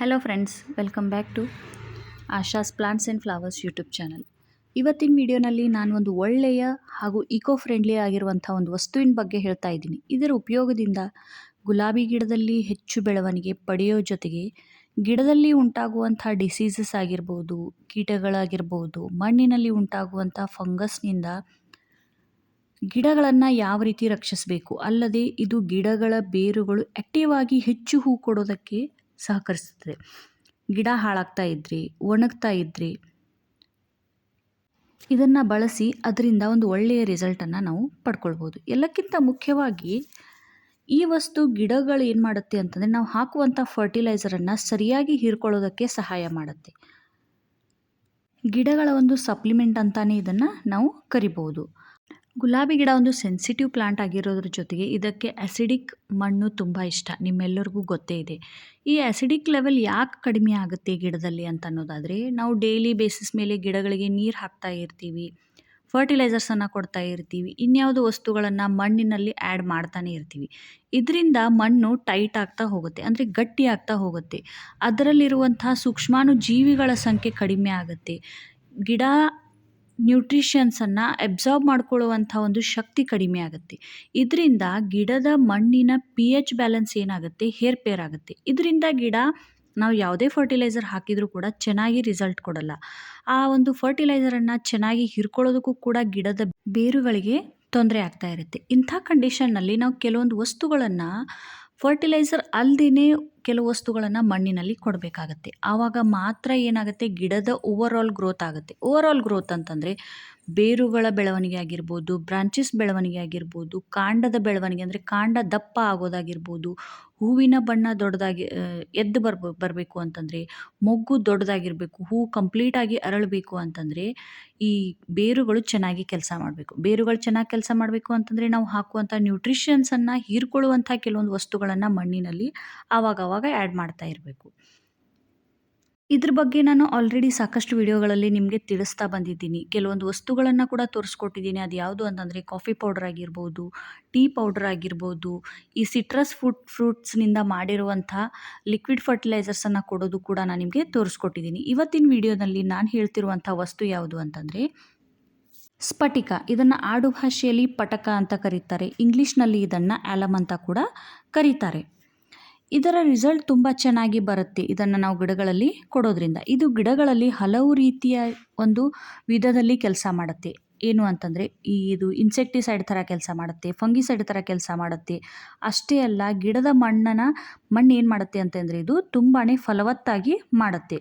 Hello friends welcome back to Asha's plants and flowers YouTube channel ಇವತ್ತಿನ ವಿಡಿಯೋನಲ್ಲಿ ನಾನು ಒಂದು ಒಳ್ಳೆಯ ಹಾಗೂ ಇಕೋ ಫ್ರೆಂಡ್ಲಿ ಆಗಿರುವಂಥ ಒಂದು ವಸ್ತುವಿನ ಬಗ್ಗೆ ಹೇಳ್ತಾ ಇದ್ದೀನಿ. ಇದರ ಉಪಯೋಗದಿಂದ ಗುಲಾಬಿ ಗಿಡದಲ್ಲಿ ಹೆಚ್ಚು ಬೆಳವಣಿಗೆ ಪಡೆಯೋ ಜೊತೆಗೆ ಗಿಡದಲ್ಲಿ ಉಂಟಾಗುವಂಥ ಡಿಸೀಸಸ್ ಆಗಿರ್ಬೋದು, ಕೀಟಗಳಾಗಿರ್ಬೋದು, ಮಣ್ಣಿನಲ್ಲಿ ಉಂಟಾಗುವಂಥ ಫಂಗಸ್ನಿಂದ ಗಿಡಗಳನ್ನು ಯಾವ ರೀತಿ ರಕ್ಷಿಸಬೇಕು? ಅಲ್ಲದೆ ಇದು ಗಿಡಗಳ ಬೇರುಗಳು ಆ್ಯಕ್ಟಿವ್ ಆಗಿ ಹೆಚ್ಚು ಹೂ ಕೊಡೋದಕ್ಕೆ ಸಹಕರಿಸುತ್ತದೆ. ಗಿಡ ಹಾಳಾಗ್ತಾ ಇದ್ರಿ, ಒಣಗ್ತಾ ಇದ್ರಿ, ಇದನ್ನು ಬಳಸಿ ಅದರಿಂದ ಒಂದು ಒಳ್ಳೆಯ ರಿಸಲ್ಟನ್ನು ನಾವು ಪಡ್ಕೊಳ್ಬೋದು. ಎಲ್ಲಕ್ಕಿಂತ ಮುಖ್ಯವಾಗಿ ಈ ವಸ್ತು ಗಿಡಗಳು ಏನು ಮಾಡುತ್ತೆ ಅಂತಂದರೆ ನಾವು ಹಾಕುವಂಥ ಫರ್ಟಿಲೈಸರನ್ನು ಸರಿಯಾಗಿ ಹೀರ್ಕೊಳ್ಳೋದಕ್ಕೆ ಸಹಾಯ ಮಾಡುತ್ತೆ. ಗಿಡಗಳ ಒಂದು ಸಪ್ಲಿಮೆಂಟ್ ಅಂತಲೇ ಇದನ್ನು ನಾವು ಕರಿಬೋದು ಗುಲಾಬಿ ಗಿಡ ಒಂದು ಸೆನ್ಸಿಟಿವ್ ಪ್ಲಾಂಟ್ ಆಗಿರೋದ್ರ ಜೊತೆಗೆ ಇದಕ್ಕೆ ಆ್ಯಸಿಡಿಕ್ ಮಣ್ಣು ತುಂಬ ಇಷ್ಟ. ನಿಮ್ಮೆಲ್ಲರಿಗೂ ಗೊತ್ತೇ ಇದೆ. ಈ ಆ್ಯಸಿಡಿಕ್ ಲೆವೆಲ್ ಯಾಕೆ ಕಡಿಮೆ ಆಗುತ್ತೆ ಗಿಡದಲ್ಲಿ ಅಂತ ಅನ್ನೋದಾದರೆ, ನಾವು ಡೈಲಿ ಬೇಸಿಸ್ ಮೇಲೆ ಗಿಡಗಳಿಗೆ ನೀರು ಹಾಕ್ತಾ ಇರ್ತೀವಿ ಫರ್ಟಿಲೈಸರ್ಸನ್ನು ಕೊಡ್ತಾ ಇರ್ತೀವಿ, ಇನ್ಯಾವುದೋ ವಸ್ತುಗಳನ್ನು ಮಣ್ಣಿನಲ್ಲಿ ಆ್ಯಡ್ ಮಾಡ್ತಾನೆ ಇರ್ತೀವಿ. ಇದರಿಂದ ಮಣ್ಣು ಟೈಟ್ ಆಗ್ತಾ ಹೋಗುತ್ತೆ, ಅಂದರೆ ಗಟ್ಟಿ ಆಗ್ತಾ ಹೋಗುತ್ತೆ. ಅದರಲ್ಲಿರುವಂತಹ ಸೂಕ್ಷ್ಮಾಣು ಜೀವಿಗಳ ಸಂಖ್ಯೆ ಕಡಿಮೆ ಆಗುತ್ತೆ. ಗಿಡ ನ್ಯೂಟ್ರಿಷನ್ಸನ್ನು ಎಬ್ಸಾರ್ಬ್ ಮಾಡ್ಕೊಳ್ಳುವಂಥ ಒಂದು ಶಕ್ತಿ ಕಡಿಮೆ ಆಗುತ್ತೆ. ಇದರಿಂದ ಗಿಡದ ಮಣ್ಣಿನ ಪಿ ಎಚ್ ಬ್ಯಾಲೆನ್ಸ್ ಏನಾಗುತ್ತೆ? ಹೇರ್ಪೇರ್ ಆಗುತ್ತೆ. ಇದರಿಂದ ಗಿಡ ನಾವು ಯಾವುದೇ ಫರ್ಟಿಲೈಸರ್ ಹಾಕಿದರೂ ಕೂಡ ಚೆನ್ನಾಗಿ ರಿಸಲ್ಟ್ ಕೊಡಲ್ಲ. ಆ ಒಂದು ಫರ್ಟಿಲೈಸರನ್ನು ಚೆನ್ನಾಗಿ ಹಿರ್ಕೊಳ್ಳೋದಕ್ಕೂ ಕೂಡ ಗಿಡದ ಬೇರುಗಳಿಗೆ ತೊಂದರೆ ಆಗ್ತಾ ಇರುತ್ತೆ. ಇಂಥ ಕಂಡೀಷನ್ನಲ್ಲಿ ನಾವು ಕೆಲವೊಂದು ವಸ್ತುಗಳನ್ನು ಫರ್ಟಿಲೈಸರ್ ಅಲ್ಲದೇ ಕೆಲವು ವಸ್ತುಗಳನ್ನು ಮಣ್ಣಿನಲ್ಲಿ ಕೊಡಬೇಕಾಗತ್ತೆ. ಆವಾಗ ಮಾತ್ರ ಏನಾಗುತ್ತೆ? ಗಿಡದ ಓವರ್ ಆಲ್ ಗ್ರೋತ್ ಆಗುತ್ತೆ. ಓವರ್ ಆಲ್ ಗ್ರೋತ್ ಅಂತಂದರೆ ಬೇರುಗಳ ಬೆಳವಣಿಗೆ ಆಗಿರ್ಬೋದು ಬ್ರಾಂಚಸ್ ಬೆಳವಣಿಗೆ ಆಗಿರ್ಬೋದು, ಕಾಂಡದ ಬೆಳವಣಿಗೆ ಅಂದರೆ ಕಾಂಡ ದಪ್ಪ ಆಗೋದಾಗಿರ್ಬೋದು, ಹೂವಿನ ಬಣ್ಣ ದೊಡ್ಡದಾಗಿ ಎದ್ದು ಬರ್ಬ, ಬರಬೇಕು ಅಂತಂದರೆ, ಮೊಗ್ಗು ದೊಡ್ಡದಾಗಿರಬೇಕು, ಹೂ ಕಂಪ್ಲೀಟಾಗಿ ಅರಳಬೇಕು ಅಂತಂದರೆ ಈ ಬೇರುಗಳು ಚೆನ್ನಾಗಿ ಕೆಲಸ ಮಾಡಬೇಕು. ಬೇರುಗಳು ಚೆನ್ನಾಗಿ ಕೆಲಸ ಮಾಡಬೇಕು ಅಂತಂದರೆ ನಾವು ಹಾಕುವಂಥ ನ್ಯೂಟ್ರಿಷನ್ಸನ್ನು ಹೀರ್ಕೊಳ್ಳುವಂಥ ಕೆಲವೊಂದು ವಸ್ತುಗಳನ್ನು ಮಣ್ಣಿನಲ್ಲಿ ಆವಾಗವಾಗ ಆ್ಯಡ್ ಮಾಡ್ತಾ ಇರಬೇಕು. ಇದ್ರ ಬಗ್ಗೆ ನಾನು ಆಲ್ರೆಡಿ ಸಾಕಷ್ಟು ವಿಡಿಯೋಗಳಲ್ಲಿ ನಿಮಗೆ ತಿಳಿಸ್ತಾ ಬಂದಿದ್ದೀನಿ. ಕೆಲವೊಂದು ವಸ್ತುಗಳನ್ನು ಕೂಡ ತೋರಿಸ್ಕೊಟ್ಟಿದ್ದೀನಿ. ಅದು ಯಾವುದು ಅಂತಂದರೆ ಕಾಫಿ ಪೌಡರ್ ಆಗಿರ್ಬೋದು ಟೀ ಪೌಡರ್ ಆಗಿರ್ಬೋದು, ಈ ಸಿಟ್ರಸ್ ಫುಡ್ ಫ್ರೂಟ್ಸ್ನಿಂದ ಮಾಡಿರುವಂಥ ಲಿಕ್ವಿಡ್ ಫರ್ಟಿಲೈಸರ್ಸನ್ನು ಕೊಡೋದು ಕೂಡ ನಾನು ನಿಮಗೆ ತೋರಿಸ್ಕೊಟ್ಟಿದ್ದೀನಿ. ಇವತ್ತಿನ ವಿಡಿಯೋದಲ್ಲಿ ನಾನು ಹೇಳ್ತಿರುವಂಥ ವಸ್ತು ಯಾವುದು ಅಂತಂದರೆ ಸ್ಫಟಿಕ. ಇದನ್ನು ಆಡು ಭಾಷೆಯಲ್ಲಿ ಪಟಕ ಅಂತ ಕರೀತಾರೆ. ಇಂಗ್ಲೀಷ್ನಲ್ಲಿ ಇದನ್ನು ಆಲಮ್ ಅಂತ ಕೂಡ ಕರೀತಾರೆ. ಇದರ ರಿಸಲ್ಟ್ ತುಂಬ ಚೆನ್ನಾಗಿ ಬರುತ್ತೆ ಇದನ್ನು ನಾವು ಗಿಡಗಳಲ್ಲಿ ಕೊಡೋದ್ರಿಂದ. ಇದು ಗಿಡಗಳಲ್ಲಿ ಹಲವು ರೀತಿಯ ಒಂದು ವಿಧದಲ್ಲಿ ಕೆಲಸ ಮಾಡುತ್ತೆ. ಏನು ಅಂತಂದರೆ, ಈ ಇದು ಇನ್ಸೆಕ್ಟಿಸೈಡ್ ಥರ ಕೆಲಸ ಮಾಡುತ್ತೆ ಫಂಗಿಸೈಡ್ ಥರ ಕೆಲಸ ಮಾಡುತ್ತೆ. ಅಷ್ಟೇ ಅಲ್ಲ, ಗಿಡದ ಮಣ್ಣನ್ನು ಮಣ್ಣು ಏನು ಮಾಡುತ್ತೆ ಅಂತಂದರೆ, ಇದು ತುಂಬಾ ಫಲವತ್ತಾಗಿ ಮಾಡುತ್ತೆ.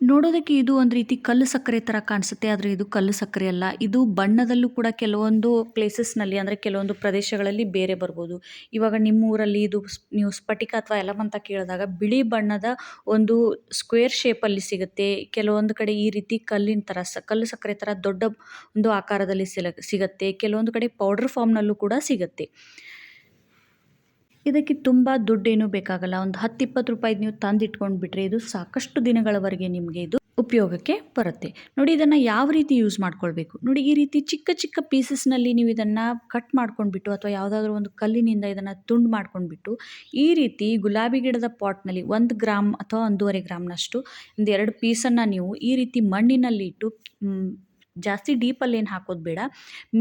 ನೋಡೋದಕ್ಕೆ ಇದು ಒಂದು ರೀತಿ ಕಲ್ಲು ಸಕ್ಕರೆ ಥರ ಕಾಣಿಸುತ್ತೆ, ಆದರೆ ಇದು ಕಲ್ಲು ಸಕ್ಕರೆ ಅಲ್ಲ. ಇದು ಬಣ್ಣದಲ್ಲೂ ಕೂಡ ಕೆಲವೊಂದು ಪ್ಲೇಸಸ್ನಲ್ಲಿ ಅಂದರೆ ಕೆಲವೊಂದು ಪ್ರದೇಶಗಳಲ್ಲಿ ಬೇರೆ ಬರ್ಬೋದು. ಇವಾಗ ನಿಮ್ಮ ಊರಲ್ಲಿ ಇದು ನೀವು ಸ್ಫಟಿಕ ಅಥವಾ ಎಲಮ್ ಕೇಳಿದಾಗ ಬಿಳಿ ಬಣ್ಣದ ಒಂದು ಸ್ಕ್ವೇರ್ ಶೇಪಲ್ಲಿ ಸಿಗುತ್ತೆ. ಕೆಲವೊಂದು ಕಡೆ ಈ ರೀತಿ ಕಲ್ಲಿನ ಥರ ಸ, ಕಲ್ಲು ಸಕ್ಕರೆ ಥರ ದೊಡ್ಡ ಒಂದು ಆಕಾರದಲ್ಲಿ ಸಿಲ, ಸಿಗುತ್ತೆ. ಕೆಲವೊಂದು ಕಡೆ ಪೌಡರ್ ಫಾರ್ಮ್ನಲ್ಲೂ ಕೂಡ ಸಿಗುತ್ತೆ. ಇದಕ್ಕೆ ತುಂಬ ದುಡ್ಡೇನು ಬೇಕಾಗಲ್ಲ. ಒಂದು ಹತ್ತು ಇಪ್ಪತ್ತು ರೂಪಾಯಿದು ನೀವು ತಂದಿಟ್ಕೊಂಡು ಬಿಟ್ರೆ ಇದು ಸಾಕಷ್ಟು ದಿನಗಳವರೆಗೆ ನಿಮಗೆ ಇದು ಉಪಯೋಗಕ್ಕೆ ಬರುತ್ತೆ. ನೋಡಿ, ಇದನ್ನು ಯಾವ ರೀತಿ ಯೂಸ್ ಮಾಡ್ಕೊಳ್ಬೇಕು? ನೋಡಿ, ಈ ರೀತಿ ಚಿಕ್ಕ ಚಿಕ್ಕ ಪೀಸಸ್ನಲ್ಲಿ ನೀವು ಇದನ್ನು ಕಟ್ ಮಾಡ್ಕೊಂಡ್ಬಿಟ್ಟು ಅಥವಾ ಯಾವುದಾದ್ರೂ ಒಂದು ಕಲ್ಲಿನಿಂದ ಇದನ್ನು ತುಂಡು ಮಾಡ್ಕೊಂಡ್ಬಿಟ್ಟು ಈ ರೀತಿ ಗುಲಾಬಿ ಗಿಡದ ಪಾಟ್ನಲ್ಲಿ ಒಂದು ಗ್ರಾಮ್ ಅಥವಾ ಒಂದೂವರೆ ಗ್ರಾಮ್ನಷ್ಟು ಒಂದು ಎರಡು ಪೀಸನ್ನು ನೀವು ಈ ರೀತಿ ಮಣ್ಣಿನಲ್ಲಿ ಇಟ್ಟು ಜಾಸ್ತಿ ಡೀಪಲ್ಲಿ ಏನು ಹಾಕೋದು ಬೇಡ.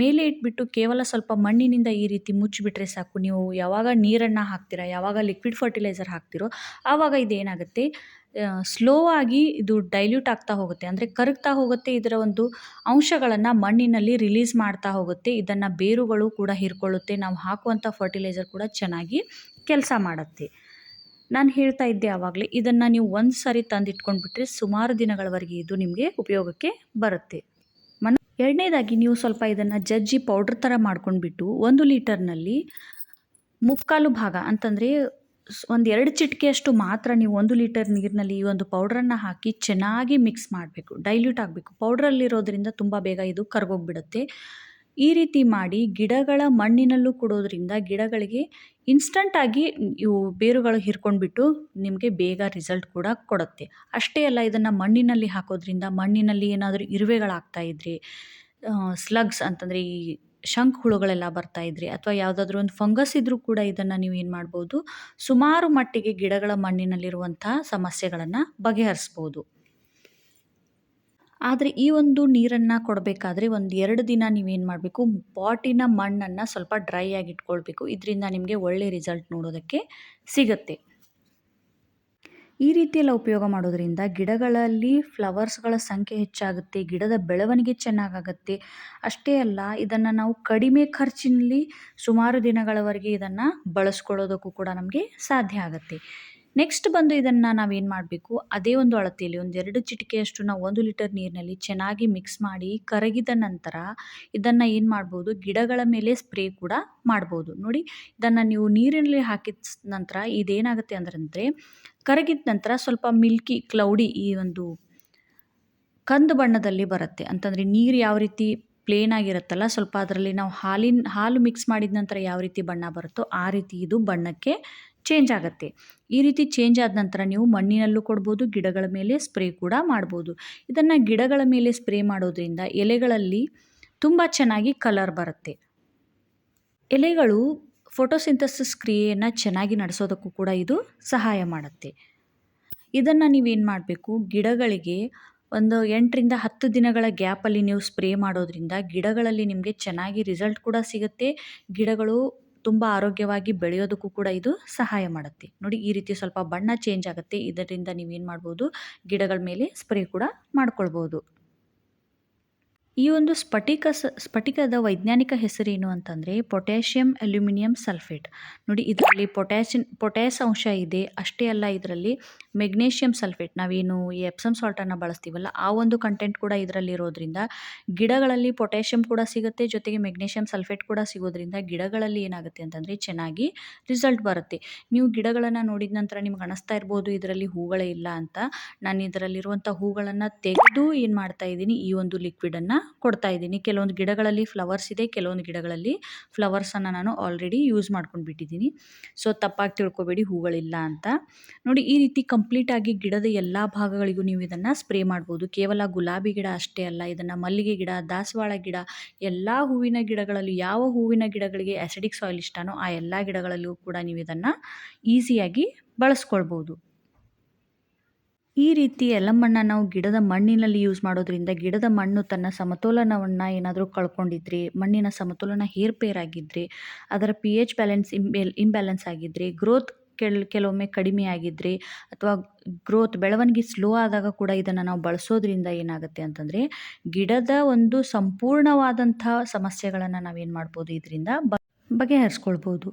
ಮೇಲೆ ಇಟ್ಬಿಟ್ಟು ಕೇವಲ ಸ್ವಲ್ಪ ಮಣ್ಣಿನಿಂದ ಈ ರೀತಿ ಮುಚ್ಚಿಬಿಟ್ರೆ ಸಾಕು. ನೀವು ಯಾವಾಗ ನೀರನ್ನು ಹಾಕ್ತೀರಾ, ಯಾವಾಗ ಲಿಕ್ವಿಡ್ ಫರ್ಟಿಲೈಸರ್ ಹಾಕ್ತಿರೋ, ಆವಾಗ ಇದೇನಾಗುತ್ತೆ? ಸ್ಲೋ ಆಗಿ ಇದು ಡೈಲ್ಯೂಟ್ ಆಗ್ತಾ ಹೋಗುತ್ತೆ. ಅಂದರೆ ಕರಗ್ತಾ ಹೋಗುತ್ತೆ ಇದರ ಒಂದು ಅಂಶಗಳನ್ನು ಮಣ್ಣಿನಲ್ಲಿ ರಿಲೀಸ್ ಮಾಡ್ತಾ ಹೋಗುತ್ತೆ. ಇದನ್ನು ಬೇರುಗಳು ಕೂಡ ಹೀರ್ಕೊಳ್ಳುತ್ತೆ. ನಾವು ಹಾಕುವಂಥ ಫರ್ಟಿಲೈಸರ್ ಕೂಡ ಚೆನ್ನಾಗಿ ಕೆಲಸ ಮಾಡುತ್ತೆ. ನಾನು ಹೇಳ್ತಾ ಇದ್ದೆ ಆವಾಗಲೇ, ಇದನ್ನು ನೀವು ಒಂದು ಸಾರಿ ತಂದಿಟ್ಕೊಂಡ್ಬಿಟ್ರೆ ಸುಮಾರು ದಿನಗಳವರೆಗೆ ಇದು ನಿಮಗೆ ಉಪಯೋಗಕ್ಕೆ ಬರುತ್ತೆ. ಎರಡನೇದಾಗಿ ನೀವು ಸ್ವಲ್ಪ ಇದನ್ನು ಜಜ್ಜಿ ಪೌಡ್ರ್ ಥರ ಮಾಡ್ಕೊಂಡ್ಬಿಟ್ಟು ಒಂದು ಲೀಟರ್ನಲ್ಲಿ ಮುಕ್ಕಾಲು ಭಾಗ ಅಂತಂದರೆ ಒಂದು ಎರಡು ಚಿಟಿಕೆಯಷ್ಟು ಮಾತ್ರ ನೀವು ಒಂದು ಲೀಟರ್ ನೀರಿನಲ್ಲಿ ಈ ಒಂದು ಪೌಡ್ರನ್ನು ಹಾಕಿ ಚೆನ್ನಾಗಿ ಮಿಕ್ಸ್ ಮಾಡಬೇಕು, ಡೈಲ್ಯೂಟ್ ಆಗಬೇಕು. ಪೌಡ್ರಲ್ಲಿರೋದ್ರಿಂದ ತುಂಬ ಬೇಗ ಇದು ಕರ್ಗೋಗ್ಬಿಡುತ್ತೆ. ಈ ರೀತಿ ಮಾಡಿ ಗಿಡಗಳ ಮಣ್ಣಿನಲ್ಲೂ ಕೊಡೋದ್ರಿಂದ ಗಿಡಗಳಿಗೆ ಇನ್ಸ್ಟಂಟಾಗಿ ಇವು ಬೇರುಗಳು ಹಿರ್ಕೊಂಡ್ಬಿಟ್ಟು ನಿಮಗೆ ಬೇಗ ರಿಸಲ್ಟ್ ಕೂಡ ಕೊಡುತ್ತೆ. ಅಷ್ಟೇ ಅಲ್ಲ, ಇದನ್ನು ಮಣ್ಣಿನಲ್ಲಿ ಹಾಕೋದ್ರಿಂದ ಮಣ್ಣಿನಲ್ಲಿ ಏನಾದರೂ ಇರುವೆಗಳಾಗ್ತಾ ಇದ್ದರೆ ಸ್ಲಗ್ಸ್ ಅಂತಂದರೆ ಈ ಶಂಖ್ ಹುಳುಗಳೆಲ್ಲ ಬರ್ತಾ ಇದ್ರೆ ಅಥವಾ ಯಾವುದಾದ್ರೂ ಒಂದು ಫಂಗಸ್ ಇದ್ರೂ ಕೂಡ ಇದನ್ನು ನೀವು ಏನು ಮಾಡ್ಬೋದು, ಸುಮಾರು ಮಟ್ಟಿಗೆ ಗಿಡಗಳ ಮಣ್ಣಿನಲ್ಲಿರುವಂಥ ಸಮಸ್ಯೆಗಳನ್ನು ಬಗೆಹರಿಸ್ಬೋದು. ಆದರೆ ಈ ಒಂದು ನೀರನ್ನು ಕೊಡಬೇಕಾದ್ರೆ ಒಂದು ಎರಡು ದಿನ ನೀವೇನು ಮಾಡಬೇಕು, ಪಾಟಿನ ಮಣ್ಣನ್ನು ಸ್ವಲ್ಪ ಡ್ರೈ ಆಗಿ ಇಟ್ಕೊಳ್ಬೇಕು ಇದರಿಂದ ನಿಮಗೆ ಒಳ್ಳೆ ರಿಸಲ್ಟ್ ನೋಡೋದಕ್ಕೆ ಸಿಗುತ್ತೆ. ಈ ರೀತಿಯೆಲ್ಲ ಉಪಯೋಗ ಮಾಡೋದ್ರಿಂದ ಗಿಡಗಳಲ್ಲಿ ಫ್ಲವರ್ಸ್ಗಳ ಸಂಖ್ಯೆ ಹೆಚ್ಚಾಗುತ್ತೆ, ಗಿಡದ ಬೆಳವಣಿಗೆ ಚೆನ್ನಾಗಾಗುತ್ತೆ. ಅಷ್ಟೇ ಅಲ್ಲ, ಇದನ್ನು ನಾವು ಕಡಿಮೆ ಖರ್ಚಿನಲ್ಲಿ ಸುಮಾರು ದಿನಗಳವರೆಗೆ ಇದನ್ನು ಬಳಸ್ಕೊಳ್ಳೋದಕ್ಕೂ ಕೂಡ ನಮಗೆ ಸಾಧ್ಯ ಆಗುತ್ತೆ. ನೆಕ್ಸ್ಟ್ ಬಂದು ಇದನ್ನು ನಾವೇನು ಮಾಡಬೇಕು? ಅದೇ ಒಂದು ಅಳತೆಯಲ್ಲಿ ಒಂದು ಎರಡು ಚಿಟಿಕೆಯಷ್ಟು ನಾವು ಒಂದು ಲೀಟರ್ ನೀರಿನಲ್ಲಿ ಚೆನ್ನಾಗಿ ಮಿಕ್ಸ್ ಮಾಡಿ ಕರಗಿದ ನಂತರ ಇದನ್ನು ಏನು ಮಾಡ್ಬೋದು? ಗಿಡಗಳ ಮೇಲೆ ಸ್ಪ್ರೇ ಕೂಡ ಮಾಡ್ಬೋದು. ನೋಡಿ, ಇದನ್ನು ನೀವು ನೀರಿನಲ್ಲಿ ಹಾಕಿದ ನಂತರ ಇದೇನಾಗುತ್ತೆ ಅಂದ್ರೆ ಕರಗಿದ ನಂತರ ಸ್ವಲ್ಪ ಮಿಲ್ಕಿ ಕ್ಲೌಡಿ ಈ ಒಂದು ಕಂದು ಬಣ್ಣದಲ್ಲಿ ಬರುತ್ತೆ. ಅಂತಂದರೆ ನೀರು ಯಾವ ರೀತಿ ಪ್ಲೇನ್ ಆಗಿರುತ್ತಲ್ಲ, ಸ್ವಲ್ಪ ಅದರಲ್ಲಿ ನಾವು ಹಾಲಿನ, ಹಾಲು ಮಿಕ್ಸ್ ಮಾಡಿದ ನಂತರ ಯಾವ ರೀತಿ ಬಣ್ಣ ಬರುತ್ತೋ ಆ ರೀತಿ ಇದು ಬಣ್ಣಕ್ಕೆ ಚೇಂಜ್ ಆಗುತ್ತೆ. ಈ ರೀತಿ ಚೇಂಜ್ ಆದ ನಂತರ ನೀವು ಮಣ್ಣಿನಲ್ಲೂ ಕೊಡ್ಬೋದು, ಗಿಡಗಳ ಮೇಲೆ ಸ್ಪ್ರೇ ಕೂಡ ಮಾಡ್ಬೋದು. ಇದನ್ನು ಗಿಡಗಳ ಮೇಲೆ ಸ್ಪ್ರೇ ಮಾಡೋದ್ರಿಂದ ಎಲೆಗಳಲ್ಲಿ ತುಂಬ ಚೆನ್ನಾಗಿ ಕಲರ್ ಬರುತ್ತೆ. ಎಲೆಗಳು ಫೋಟೋಸಿಂಥಸಿಸ್ ಕ್ರಿಯೆಯನ್ನು ಚೆನ್ನಾಗಿ ನಡೆಸೋದಕ್ಕೂ ಕೂಡ ಇದು ಸಹಾಯ ಮಾಡುತ್ತೆ. ಇದನ್ನು ನೀವೇನು ಮಾಡಬೇಕು, ಗಿಡಗಳಿಗೆ ಒಂದು ಎಂಟರಿಂದ ಹತ್ತು ದಿನಗಳ ಗ್ಯಾಪಲ್ಲಿ ನೀವು ಸ್ಪ್ರೇ ಮಾಡೋದ್ರಿಂದ ಗಿಡಗಳಲ್ಲಿ ನಿಮಗೆ ಚೆನ್ನಾಗಿ ರಿಸಲ್ಟ್ ಕೂಡ ಸಿಗುತ್ತೆ. ಗಿಡಗಳು ತುಂಬ ಆರೋಗ್ಯವಾಗಿ ಬೆಳೆಯೋದಕ್ಕೂ ಕೂಡ ಇದು ಸಹಾಯ ಮಾಡುತ್ತೆ. ನೋಡಿ, ಈ ರೀತಿ ಸ್ವಲ್ಪ ಬಣ್ಣ ಚೇಂಜ್ ಆಗುತ್ತೆ. ಇದರಿಂದ ನೀವೇನು ಮಾಡ್ಬೋದು? ಗಿಡಗಳ ಮೇಲೆ ಸ್ಪ್ರೇ ಕೂಡ ಮಾಡ್ಕೊಳ್ಬೋದು. ಈ ಒಂದು ಸ್ಫಟಿಕ ಸ, ಸ್ಫಟಿಕದ ವೈಜ್ಞಾನಿಕ ಹೆಸರೇನು ಅಂತಂದರೆ ಪೊಟ್ಯಾಷಿಯಂ ಅಲ್ಯೂಮಿನಿಯಂ ಸಲ್ಫೇಟ್. ನೋಡಿ, ಇದರಲ್ಲಿ ಪೊಟ್ಯಾಷಿಯನ್ ಪೊಟ್ಯಾಸ್ ಅಂಶ ಇದೆ, ಅಷ್ಟೇ ಅಲ್ಲ ಇದರಲ್ಲಿ ಮೆಗ್ನೇಷಿಯಂ ಸಲ್ಫೇಟ್. ನಾವೇನು ಈ ಎಪ್ಸಮ್ ಸಾಲ್ಟನ್ನು ಬಳಸ್ತೀವಲ್ಲ, ಆ ಒಂದು ಕಂಟೆಂಟ್ ಕೂಡ ಇದರಲ್ಲಿ ಇರೋದ್ರಿಂದ ಗಿಡಗಳಲ್ಲಿ ಪೊಟ್ಯಾಷಿಯಂ ಕೂಡ ಸಿಗುತ್ತೆ, ಜೊತೆಗೆ ಮೆಗ್ನೇಷಿಯಂ ಸಲ್ಫೇಟ್ ಕೂಡ ಸಿಗೋದ್ರಿಂದ ಗಿಡಗಳಲ್ಲಿ ಏನಾಗುತ್ತೆ ಅಂತಂದರೆ ಚೆನ್ನಾಗಿ ರಿಸಲ್ಟ್ ಬರುತ್ತೆ. ನೀವು ಗಿಡಗಳನ್ನು ನೋಡಿದ ನಂತರ ನಿಮ್ಗೆ ಅನಿಸ್ತಾ ಇರ್ಬೋದು, ಇದರಲ್ಲಿ ಹೂಗಳೇ ಇಲ್ಲ ಅಂತ. ನಾನು ಇದರಲ್ಲಿರುವಂಥ ಹೂಗಳನ್ನು ತೆಗೆದು ಏನು ಮಾಡ್ತಾ ಇದ್ದೀನಿ, ಈ ಒಂದು ಲಿಕ್ವಿಡನ್ನು ಕೊಡ್ತಾ ಇದ್ದೀನಿ. ಕೆಲವೊಂದು ಗಿಡಗಳಲ್ಲಿ ಫ್ಲವರ್ಸ್ ಇದೆ, ಕೆಲವೊಂದು ಗಿಡಗಳಲ್ಲಿ ಫ್ಲವರ್ಸನ್ನು ನಾನು ಆಲ್ರೆಡಿ ಯೂಸ್ ಮಾಡ್ಕೊಂಡು ಬಿಟ್ಟಿದ್ದೀನಿ. ಸೊ ತಪ್ಪಾಗಿ ತಿಳ್ಕೊಬೇಡಿ, ಹೂಗಳಿಲ್ಲ ಅಂತ. ನೋಡಿ, ಈ ರೀತಿ ಕಂಪ್ಲೀಟಾಗಿ ಗಿಡದ ಎಲ್ಲ ಭಾಗಗಳಿಗೂ ನೀವು ಇದನ್ನು ಸ್ಪ್ರೇ ಮಾಡ್ಬೋದು. ಕೇವಲ ಗುಲಾಬಿ ಗಿಡ ಅಷ್ಟೇ ಅಲ್ಲ, ಇದನ್ನು ಮಲ್ಲಿಗೆ ಗಿಡ, ದಾಸವಾಳ ಗಿಡ, ಎಲ್ಲ ಹೂವಿನ ಗಿಡಗಳಲ್ಲಿ ಯಾವ ಹೂವಿನ ಗಿಡಗಳಿಗೆ ಆ್ಯಸಿಡಿಕ್ ಸಾಯಿಲ್ ಇಷ್ಟನೋ ಆ ಎಲ್ಲ ಗಿಡಗಳಲ್ಲೂ ಕೂಡ ನೀವು ಇದನ್ನು ಈಸಿಯಾಗಿ ಬಳಸ್ಕೊಳ್ಬೋದು. ಈ ರೀತಿ ಎಲಮಣ್ಣ ನಾವು ಗಿಡದ ಮಣ್ಣಿನಲ್ಲಿ ಯೂಸ್ ಮಾಡೋದ್ರಿಂದ ಗಿಡದ ಮಣ್ಣು ತನ್ನ ಸಮತೋಲನವನ್ನು ಏನಾದರೂ ಕಳ್ಕೊಂಡಿದ್ರೆ, ಮಣ್ಣಿನ ಸಮತೋಲನ ಹೇರ್ಪೇರಾಗಿದ್ದರೆ ಅದರ ಪಿ ಎಚ್ ಬ್ಯಾಲೆನ್ಸ್ ಇಂಬೆಲ್ ಇಂಬ್ಯಾಲೆನ್ಸ್ ಆಗಿದ್ದರೆ ಗ್ರೋತ್ ಕೆಲ್, ಕೆಲವೊಮ್ಮೆ ಕಡಿಮೆ ಆಗಿದ್ದರೆ ಅಥವಾ ಗ್ರೋತ್ ಬೆಳವಣಿಗೆ ಸ್ಲೋ ಆದಾಗ ಕೂಡ ಇದನ್ನು ನಾವು ಬಳಸೋದ್ರಿಂದ ಏನಾಗುತ್ತೆ ಅಂತಂದರೆ ಗಿಡದ ಒಂದು ಸಂಪೂರ್ಣವಾದಂಥ ಸಮಸ್ಯೆಗಳನ್ನು ನಾವೇನು ಮಾಡ್ಬೋದು ಇದರಿಂದ ಬಗೆಹರಿಸ್ಕೊಳ್ಬೋದು.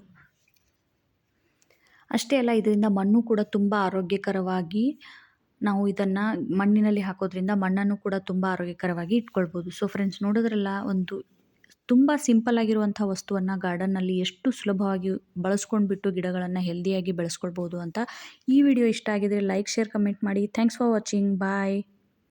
ಅಷ್ಟೇ ಅಲ್ಲ, ಇದರಿಂದ ಮಣ್ಣು ಕೂಡ ತುಂಬ ಆರೋಗ್ಯಕರವಾಗಿ ನಾವು ಇದನ್ನು ಮಣ್ಣಿನಲ್ಲಿ ಹಾಕೋದ್ರಿಂದ ಮಣ್ಣನ್ನು ಕೂಡ ತುಂಬ ಆರೋಗ್ಯಕರವಾಗಿ ಇಟ್ಕೊಳ್ಬೋದು. ಸೊ ಫ್ರೆಂಡ್ಸ್ ನೋಡಿದ್ರಲ್ಲ ಒಂದು ತುಂಬ ಸಿಂಪಲ್ ಆಗಿರುವಂಥ ವಸ್ತುವನ್ನು ಗಾರ್ಡನ್ನಲ್ಲಿ ಎಷ್ಟು ಸುಲಭವಾಗಿ ಬಳಸ್ಕೊಂಡ್ಬಿಟ್ಟು ಗಿಡಗಳನ್ನು ಹೆಲ್ದಿಯಾಗಿ ಬೆಳೆಸ್ಕೊಳ್ಬೋದು ಅಂತ ಈ ವಿಡಿಯೋ ಇಷ್ಟ ಆಗಿದ್ರೆ ಲೈಕ್ ಶೇರ್ ಕಮೆಂಟ್ ಮಾಡಿ. Thanks for watching bye